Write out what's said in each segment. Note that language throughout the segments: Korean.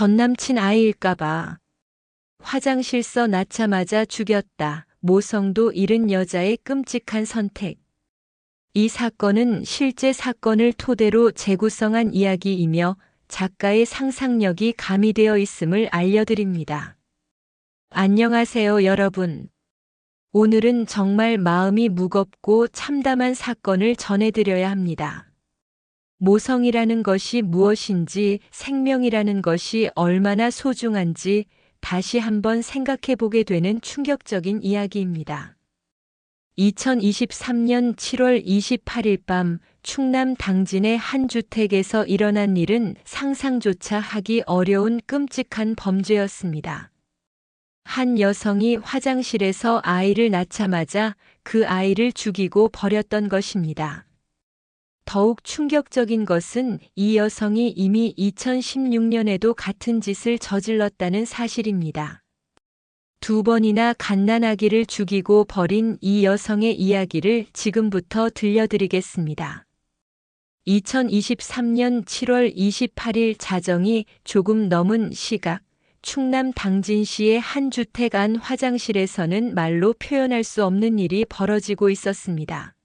전남친 아이일까봐. 화장실서 낳자마자 죽였다. 모성도 잃은 여자의 끔찍한 선택. 이 사건은 실제 사건을 토대로 재구성한 이야기이며 작가의 상상력이 가미되어 있음을 알려드립니다. 안녕하세요, 여러분. 오늘은 정말 마음이 무겁고 참담한 사건을 전해드려야 합니다. 모성이라는 것이 무엇인지, 생명이라는 것이 얼마나 소중한지 다시 한번 생각해 보게 되는 충격적인 이야기입니다. 2023년 7월 28일 밤 충남 당진의 한 주택에서 일어난 일은 상상조차 하기 어려운 끔찍한 범죄였습니다. 한 여성이 화장실에서 아이를 낳자마자 그 아이를 죽이고 버렸던 것입니다. 더욱 충격적인 것은 이 여성이 이미 2016년에도 같은 짓을 저질렀다는 사실입니다. 두 번이나 갓난아기를 죽이고 버린 이 여성의 이야기를 지금부터 들려드리겠습니다. 2023년 7월 28일 자정이 조금 넘은 시각, 충남 당진시의 한 주택 안 화장실에서는 말로 표현할 수 없는 일이 벌어지고 있었습니다.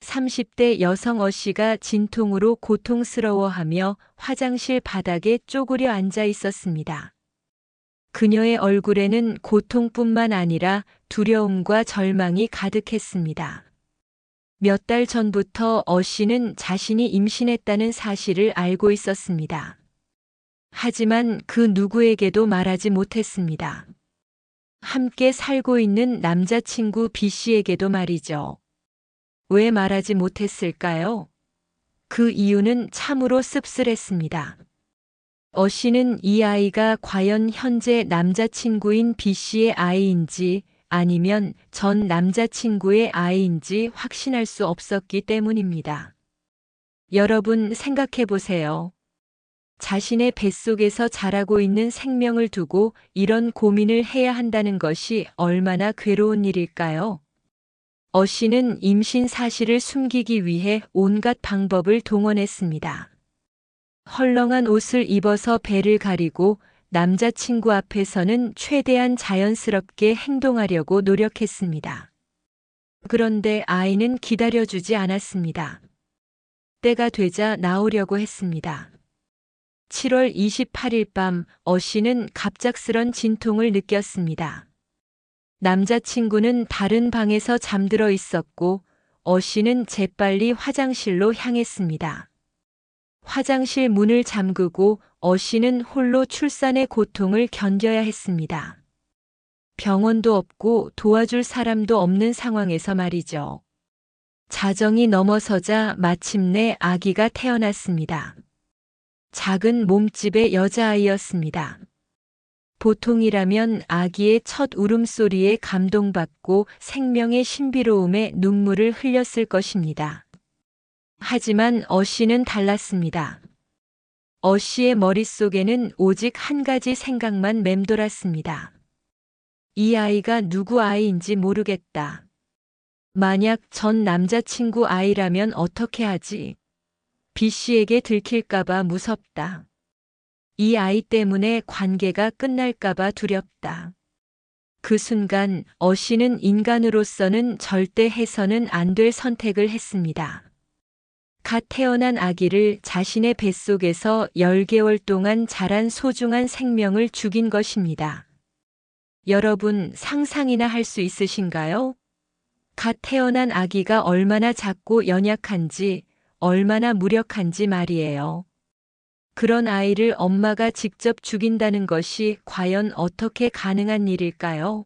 30대 여성 어 씨가 진통으로 고통스러워하며 화장실 바닥에 쪼그려 앉아 있었습니다. 그녀의 얼굴에는 고통뿐만 아니라 두려움과 절망이 가득했습니다. 몇 달 전부터 어 씨는 자신이 임신했다는 사실을 알고 있었습니다. 하지만 그 누구에게도 말하지 못했습니다. 함께 살고 있는 남자친구 B 씨에게도 말이죠. 왜 말하지 못했을까요? 그 이유는 참으로 씁쓸했습니다. 어 씨는 이 아이가 과연 현재 남자친구인 B 씨의 아이인지 아니면 전 남자친구의 아이인지 확신할 수 없었기 때문입니다. 여러분 생각해 보세요. 자신의 뱃속에서 자라고 있는 생명을 두고 이런 고민을 해야 한다는 것이 얼마나 괴로운 일일까요? 어 씨는 임신 사실을 숨기기 위해 온갖 방법을 동원했습니다. 헐렁한 옷을 입어서 배를 가리고 남자친구 앞에서는 최대한 자연스럽게 행동하려고 노력했습니다. 그런데 아이는 기다려주지 않았습니다. 때가 되자 나오려고 했습니다. 7월 28일 밤 어 씨는 갑작스런 진통을 느꼈습니다. 남자친구는 다른 방에서 잠들어 있었고 어 씨는 재빨리 화장실로 향했습니다. 화장실 문을 잠그고 어 씨는 홀로 출산의 고통을 견뎌야 했습니다. 병원도 없고 도와줄 사람도 없는 상황에서 말이죠. 자정이 넘어서자 마침내 아기가 태어났습니다. 작은 몸집의 여자아이였습니다. 보통이라면 아기의 첫 울음소리에 감동받고 생명의 신비로움에 눈물을 흘렸을 것입니다. 하지만 어 씨는 달랐습니다. 어 씨의 머릿속에는 오직 한 가지 생각만 맴돌았습니다. 이 아이가 누구 아이인지 모르겠다. 만약 전 남자친구 아이라면 어떻게 하지? B 씨에게 들킬까봐 무섭다. 이 아이 때문에 관계가 끝날까봐 두렵다. 그 순간 어 씨는 인간으로서는 절대 해서는 안 될 선택을 했습니다. 갓 태어난 아기를 자신의 뱃속에서 10개월 동안 자란 소중한 생명을 죽인 것입니다. 여러분 상상이나 할 수 있으신가요? 갓 태어난 아기가 얼마나 작고 연약한지, 얼마나 무력한지 말이에요. 그런 아이를 엄마가 직접 죽인다는 것이 과연 어떻게 가능한 일일까요?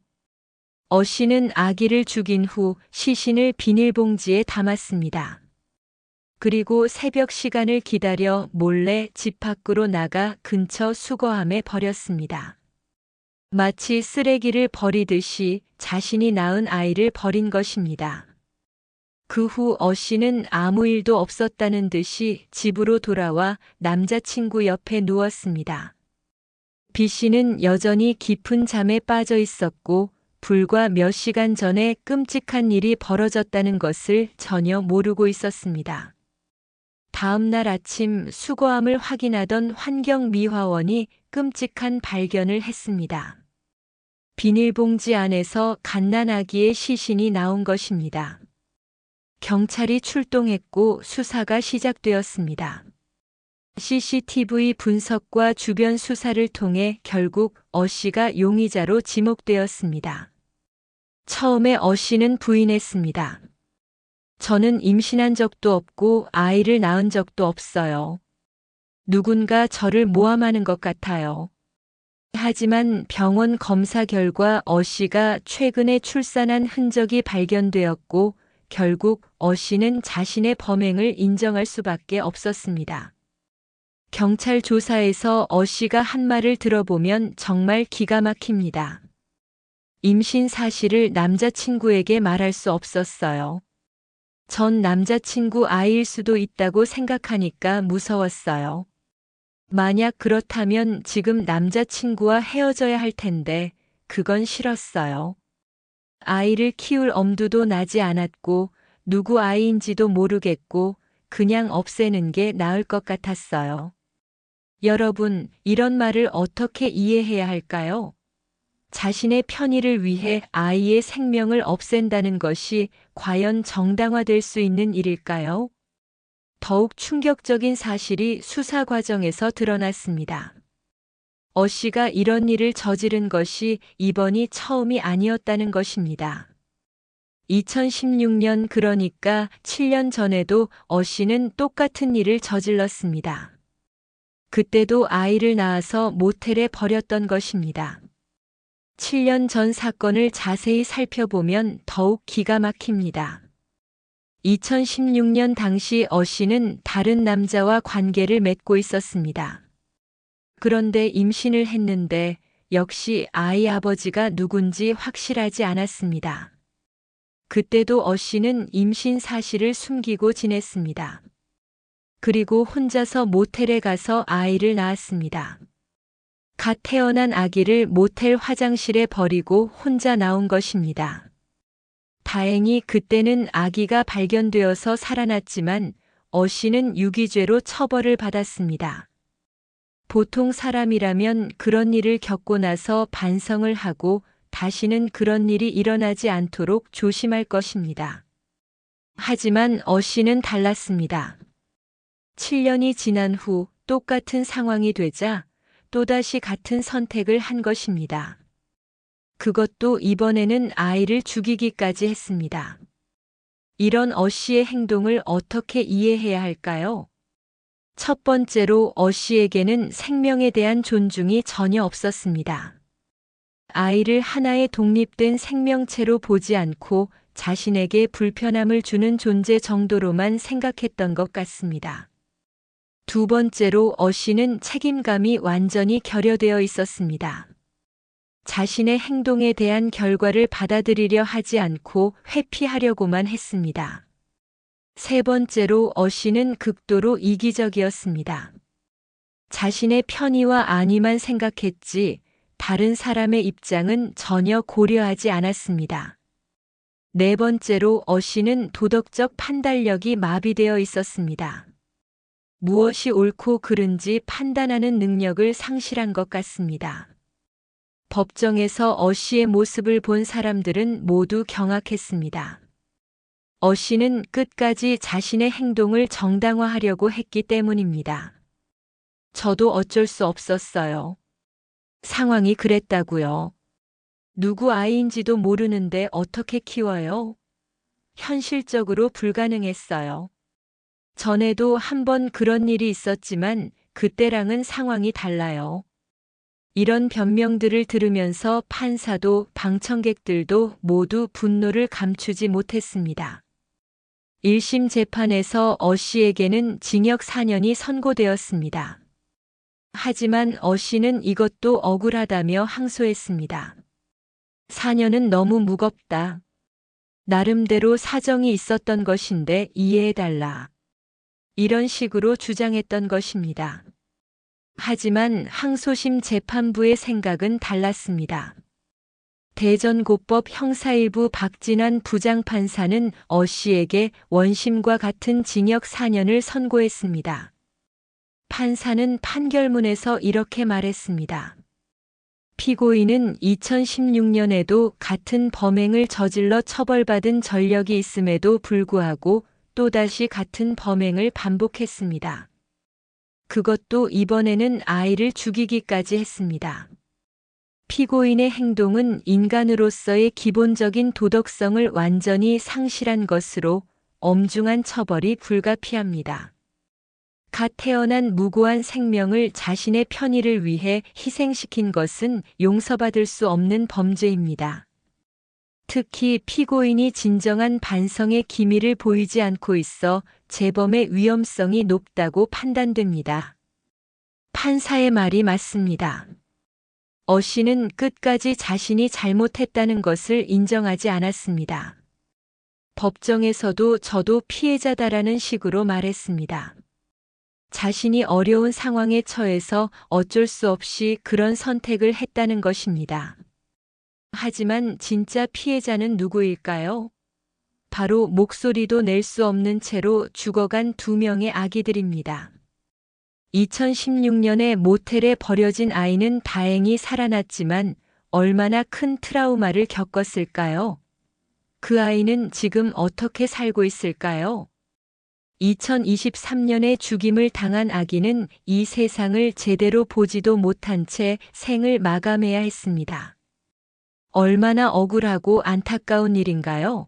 어 씨는 아기를 죽인 후 시신을 비닐봉지에 담았습니다. 그리고 새벽 시간을 기다려 몰래 집 밖으로 나가 근처 수거함에 버렸습니다. 마치 쓰레기를 버리듯이 자신이 낳은 아이를 버린 것입니다. 그 후 어 씨는 아무 일도 없었다는 듯이 집으로 돌아와 남자친구 옆에 누웠습니다. B 씨는 여전히 깊은 잠에 빠져 있었고 불과 몇 시간 전에 끔찍한 일이 벌어졌다는 것을 전혀 모르고 있었습니다. 다음 날 아침 수거함을 확인하던 환경미화원이 끔찍한 발견을 했습니다. 비닐봉지 안에서 갓난 아기의 시신이 나온 것입니다. 경찰이 출동했고 수사가 시작되었습니다. CCTV 분석과 주변 수사를 통해 결국 어 씨가 용의자로 지목되었습니다. 처음에 어 씨는 부인했습니다. 저는 임신한 적도 없고 아이를 낳은 적도 없어요. 누군가 저를 모함하는 것 같아요. 하지만 병원 검사 결과 어 씨가 최근에 출산한 흔적이 발견되었고 결국 어 씨는 자신의 범행을 인정할 수밖에 없었습니다. 경찰 조사에서 어 씨가 한 말을 들어보면 정말 기가 막힙니다. 임신 사실을 남자친구에게 말할 수 없었어요. 전 남자친구 아이일 수도 있다고 생각하니까 무서웠어요. 만약 그렇다면 지금 남자친구와 헤어져야 할 텐데 그건 싫었어요. 아이를 키울 엄두도 나지 않았고 누구 아이인지도 모르겠고 그냥 없애는 게 나을 것 같았어요. 여러분, 이런 말을 어떻게 이해해야 할까요? 자신의 편의를 위해 아이의 생명을 없앤다는 것이 과연 정당화될 수 있는 일일까요? 더욱 충격적인 사실이 수사 과정에서 드러났습니다. 어 씨가 이런 일을 저지른 것이 이번이 처음이 아니었다는 것입니다. 2016년 그러니까 7년 전에도 어 씨는 똑같은 일을 저질렀습니다. 그때도 아이를 낳아서 모텔에 버렸던 것입니다. 7년 전 사건을 자세히 살펴보면 더욱 기가 막힙니다. 2016년 당시 어 씨는 다른 남자와 관계를 맺고 있었습니다. 그런데 임신을 했는데 역시 아이 아버지가 누군지 확실하지 않았습니다. 그때도 어 씨는 임신 사실을 숨기고 지냈습니다. 그리고 혼자서 모텔에 가서 아이를 낳았습니다. 갓 태어난 아기를 모텔 화장실에 버리고 혼자 나온 것입니다. 다행히 그때는 아기가 발견되어서 살아났지만 어 씨는 유기죄로 처벌을 받았습니다. 보통 사람이라면 그런 일을 겪고 나서 반성을 하고 다시는 그런 일이 일어나지 않도록 조심할 것입니다. 하지만 어 씨는 달랐습니다. 7년이 지난 후 똑같은 상황이 되자 또다시 같은 선택을 한 것입니다. 그것도 이번에는 아이를 죽이기까지 했습니다. 이런 어 씨의 행동을 어떻게 이해해야 할까요? 첫 번째로 어 씨에게는 생명에 대한 존중이 전혀 없었습니다. 아이를 하나의 독립된 생명체로 보지 않고 자신에게 불편함을 주는 존재 정도로만 생각했던 것 같습니다. 두 번째로 어 씨는 책임감이 완전히 결여되어 있었습니다. 자신의 행동에 대한 결과를 받아들이려 하지 않고 회피하려고만 했습니다. 세 번째로 어 씨는 극도로 이기적이었습니다. 자신의 편의와 안위만 생각했지 다른 사람의 입장은 전혀 고려하지 않았습니다. 네 번째로 어 씨는 도덕적 판단력이 마비되어 있었습니다. 무엇이 옳고 그른지 판단하는 능력을 상실한 것 같습니다. 법정에서 어 씨의 모습을 본 사람들은 모두 경악했습니다. 어 씨는 끝까지 자신의 행동을 정당화하려고 했기 때문입니다. 저도 어쩔 수 없었어요. 상황이 그랬다고요. 누구 아이인지도 모르는데 어떻게 키워요? 현실적으로 불가능했어요. 전에도 한 번 그런 일이 있었지만 그때랑은 상황이 달라요. 이런 변명들을 들으면서 판사도 방청객들도 모두 분노를 감추지 못했습니다. 1심 재판에서 어 씨에게는 징역 4년이 선고되었습니다. 하지만 어 씨는 이것도 억울하다며 항소했습니다. 4년은 너무 무겁다. 나름대로 사정이 있었던 것인데 이해해달라. 이런 식으로 주장했던 것입니다. 하지만 항소심 재판부의 생각은 달랐습니다. 대전고법 형사일부 박진환 부장판사는 어 씨에게 원심과 같은 징역 4년을 선고했습니다. 판사는 판결문에서 이렇게 말했습니다. 피고인은 2016년에도 같은 범행을 저질러 처벌받은 전력이 있음에도 불구하고 또다시 같은 범행을 반복했습니다. 그것도 이번에는 아이를 죽이기까지 했습니다. 피고인의 행동은 인간으로서의 기본적인 도덕성을 완전히 상실한 것으로 엄중한 처벌이 불가피합니다. 갓 태어난 무고한 생명을 자신의 편의를 위해 희생시킨 것은 용서받을 수 없는 범죄입니다. 특히 피고인이 진정한 반성의 기미를 보이지 않고 있어 재범의 위험성이 높다고 판단됩니다. 판사의 말이 맞습니다. 어 씨는 끝까지 자신이 잘못했다는 것을 인정하지 않았습니다. 법정에서도 저도 피해자다라는 식으로 말했습니다. 자신이 어려운 상황에 처해서 어쩔 수 없이 그런 선택을 했다는 것입니다. 하지만 진짜 피해자는 누구일까요? 바로 목소리도 낼 수 없는 채로 죽어간 두 명의 아기들입니다. 2016년에 모텔에 버려진 아이는 다행히 살아났지만 얼마나 큰 트라우마를 겪었을까요? 그 아이는 지금 어떻게 살고 있을까요? 2023년에 죽임을 당한 아기는 이 세상을 제대로 보지도 못한 채 생을 마감해야 했습니다. 얼마나 억울하고 안타까운 일인가요?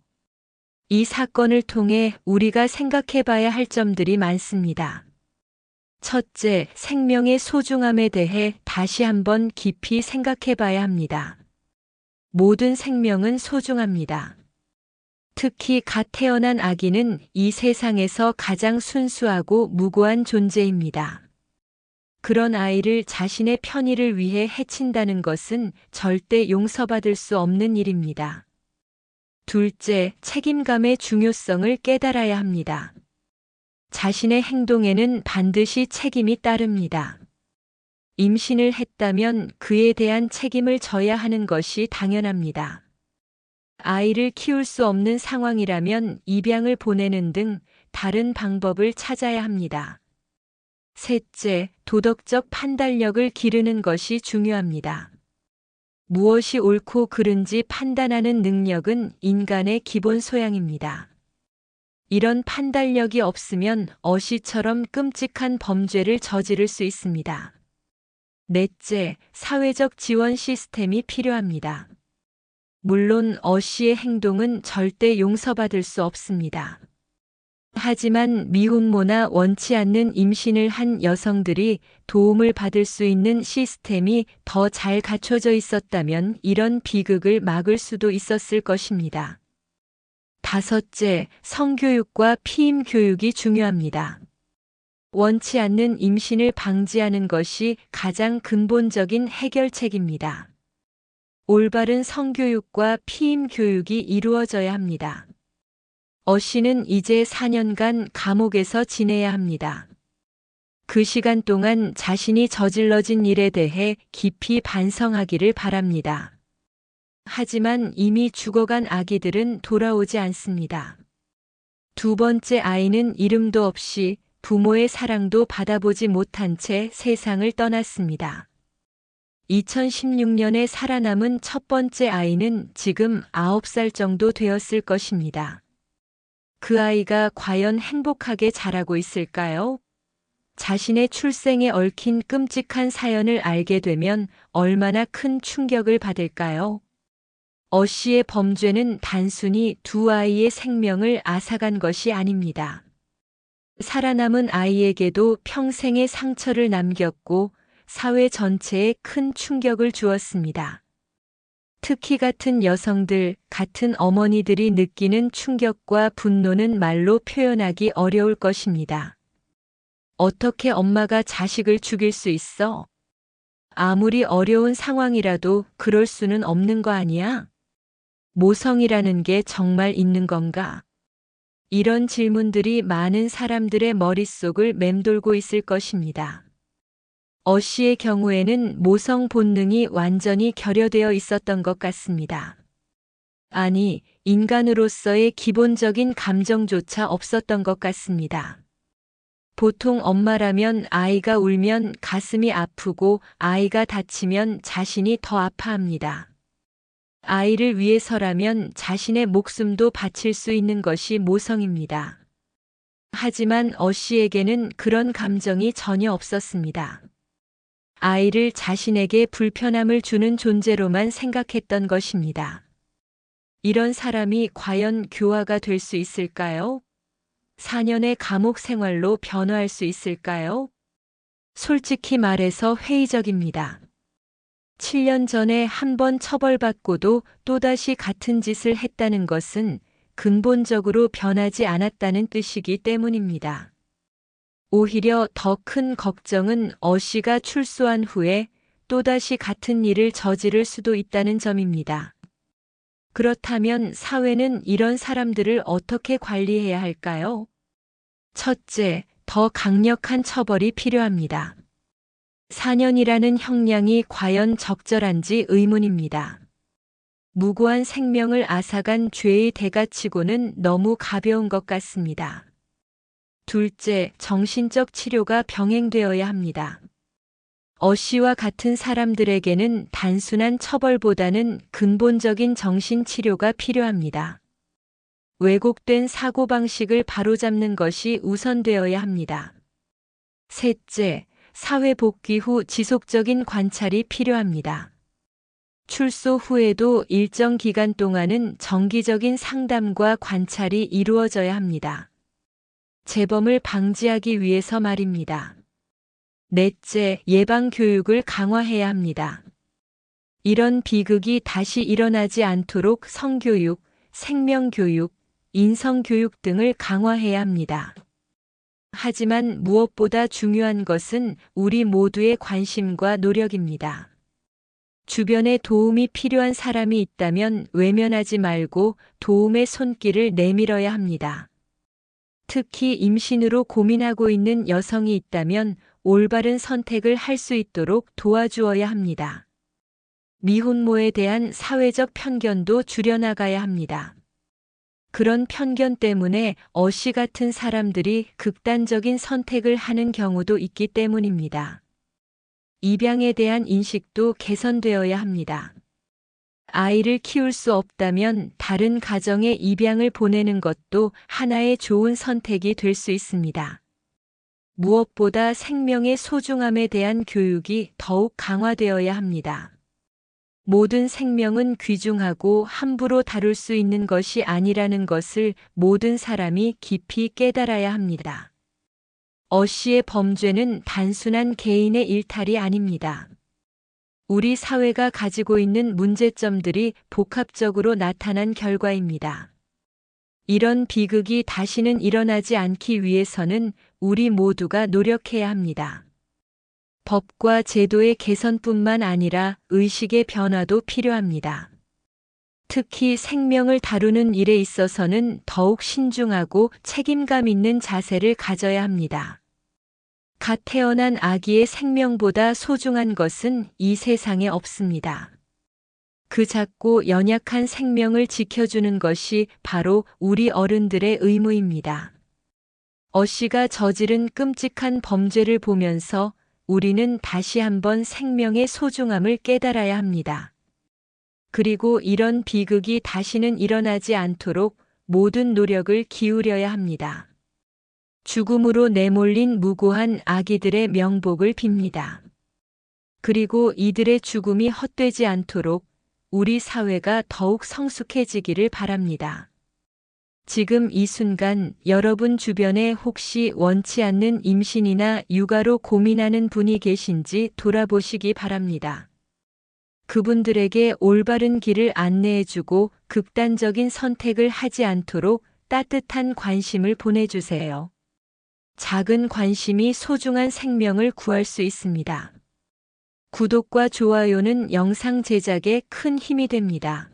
이 사건을 통해 우리가 생각해 봐야 할 점들이 많습니다. 첫째, 생명의 소중함에 대해 다시 한번 깊이 생각해 봐야 합니다. 모든 생명은 소중합니다. 특히 갓 태어난 아기는 이 세상에서 가장 순수하고 무고한 존재입니다. 그런 아이를 자신의 편의를 위해 해친다는 것은 절대 용서받을 수 없는 일입니다. 둘째, 책임감의 중요성을 깨달아야 합니다. 자신의 행동에는 반드시 책임이 따릅니다. 임신을 했다면 그에 대한 책임을 져야 하는 것이 당연합니다. 아이를 키울 수 없는 상황이라면 입양을 보내는 등 다른 방법을 찾아야 합니다. 셋째, 도덕적 판단력을 기르는 것이 중요합니다. 무엇이 옳고 그른지 판단하는 능력은 인간의 기본 소양입니다. 이런 판단력이 없으면 어시처럼 끔찍한 범죄를 저지를 수 있습니다. 넷째, 사회적 지원 시스템이 필요합니다. 물론 어 씨의 행동은 절대 용서받을 수 없습니다. 하지만 미혼모나 원치 않는 임신을 한 여성들이 도움을 받을 수 있는 시스템이 더 잘 갖춰져 있었다면 이런 비극을 막을 수도 있었을 것입니다. 다섯째, 성교육과 피임 교육이 중요합니다. 원치 않는 임신을 방지하는 것이 가장 근본적인 해결책입니다. 올바른 성교육과 피임 교육이 이루어져야 합니다. 어 씨는 이제 4년간 감옥에서 지내야 합니다. 그 시간 동안 자신이 저질러진 일에 대해 깊이 반성하기를 바랍니다. 하지만 이미 죽어간 아기들은 돌아오지 않습니다. 두 번째 아이는 이름도 없이 부모의 사랑도 받아보지 못한 채 세상을 떠났습니다. 2016년에 살아남은 첫 번째 아이는 지금 9살 정도 되었을 것입니다. 그 아이가 과연 행복하게 자라고 있을까요? 자신의 출생에 얽힌 끔찍한 사연을 알게 되면 얼마나 큰 충격을 받을까요? 어 씨의 범죄는 단순히 두 아이의 생명을 앗아간 것이 아닙니다. 살아남은 아이에게도 평생의 상처를 남겼고 사회 전체에 큰 충격을 주었습니다. 특히 같은 여성들, 같은 어머니들이 느끼는 충격과 분노는 말로 표현하기 어려울 것입니다. 어떻게 엄마가 자식을 죽일 수 있어? 아무리 어려운 상황이라도 그럴 수는 없는 거 아니야? 모성이라는 게 정말 있는 건가? 이런 질문들이 많은 사람들의 머릿속을 맴돌고 있을 것입니다. 어 씨의 경우에는 모성 본능이 완전히 결여되어 있었던 것 같습니다. 아니, 인간으로서의 기본적인 감정조차 없었던 것 같습니다. 보통 엄마라면 아이가 울면 가슴이 아프고 아이가 다치면 자신이 더 아파합니다. 아이를 위해서라면 자신의 목숨도 바칠 수 있는 것이 모성입니다. 하지만 어 씨에게는 그런 감정이 전혀 없었습니다. 아이를 자신에게 불편함을 주는 존재로만 생각했던 것입니다. 이런 사람이 과연 교화가 될 수 있을까요? 4년의 감옥 생활로 변화할 수 있을까요? 솔직히 말해서 회의적입니다. 7년 전에 한 번 처벌받고도 또다시 같은 짓을 했다는 것은 근본적으로 변하지 않았다는 뜻이기 때문입니다. 오히려 더 큰 걱정은 어 씨가 출소한 후에 또다시 같은 일을 저지를 수도 있다는 점입니다. 그렇다면 사회는 이런 사람들을 어떻게 관리해야 할까요? 첫째, 더 강력한 처벌이 필요합니다. 4년이라는 형량이 과연 적절한지 의문입니다. 무고한 생명을 앗아간 죄의 대가치고는 너무 가벼운 것 같습니다. 둘째, 정신적 치료가 병행되어야 합니다. 어 씨와 같은 사람들에게는 단순한 처벌보다는 근본적인 정신치료가 필요합니다. 왜곡된 사고방식을 바로잡는 것이 우선되어야 합니다. 셋째, 사회 복귀 후 지속적인 관찰이 필요합니다. 출소 후에도 일정 기간 동안은 정기적인 상담과 관찰이 이루어져야 합니다. 재범을 방지하기 위해서 말입니다. 넷째, 예방 교육을 강화해야 합니다. 이런 비극이 다시 일어나지 않도록 성교육, 생명교육, 인성교육 등을 강화해야 합니다. 하지만 무엇보다 중요한 것은 우리 모두의 관심과 노력입니다. 주변에 도움이 필요한 사람이 있다면 외면하지 말고 도움의 손길을 내밀어야 합니다. 특히 임신으로 고민하고 있는 여성이 있다면 올바른 선택을 할 수 있도록 도와주어야 합니다. 미혼모에 대한 사회적 편견도 줄여나가야 합니다. 그런 편견 때문에 어씨 같은 사람들이 극단적인 선택을 하는 경우도 있기 때문입니다. 입양에 대한 인식도 개선되어야 합니다. 아이를 키울 수 없다면 다른 가정에 입양을 보내는 것도 하나의 좋은 선택이 될 수 있습니다. 무엇보다 생명의 소중함에 대한 교육이 더욱 강화되어야 합니다. 모든 생명은 귀중하고 함부로 다룰 수 있는 것이 아니라는 것을 모든 사람이 깊이 깨달아야 합니다. 어 씨의 범죄는 단순한 개인의 일탈이 아닙니다. 우리 사회가 가지고 있는 문제점들이 복합적으로 나타난 결과입니다. 이런 비극이 다시는 일어나지 않기 위해서는 우리 모두가 노력해야 합니다. 법과 제도의 개선뿐만 아니라 의식의 변화도 필요합니다. 특히 생명을 다루는 일에 있어서는 더욱 신중하고 책임감 있는 자세를 가져야 합니다. 갓 태어난 아기의 생명보다 소중한 것은 이 세상에 없습니다. 그 작고 연약한 생명을 지켜주는 것이 바로 우리 어른들의 의무입니다. 어 씨가 저지른 끔찍한 범죄를 보면서 우리는 다시 한번 생명의 소중함을 깨달아야 합니다. 그리고 이런 비극이 다시는 일어나지 않도록 모든 노력을 기울여야 합니다. 죽음으로 내몰린 무고한 아기들의 명복을 빕니다. 그리고 이들의 죽음이 헛되지 않도록 우리 사회가 더욱 성숙해지기를 바랍니다. 지금 이 순간 여러분 주변에 혹시 원치 않는 임신이나 육아로 고민하는 분이 계신지 돌아보시기 바랍니다. 그분들에게 올바른 길을 안내해주고 극단적인 선택을 하지 않도록 따뜻한 관심을 보내주세요. 작은 관심이 소중한 생명을 구할 수 있습니다. 구독과 좋아요는 영상 제작에 큰 힘이 됩니다.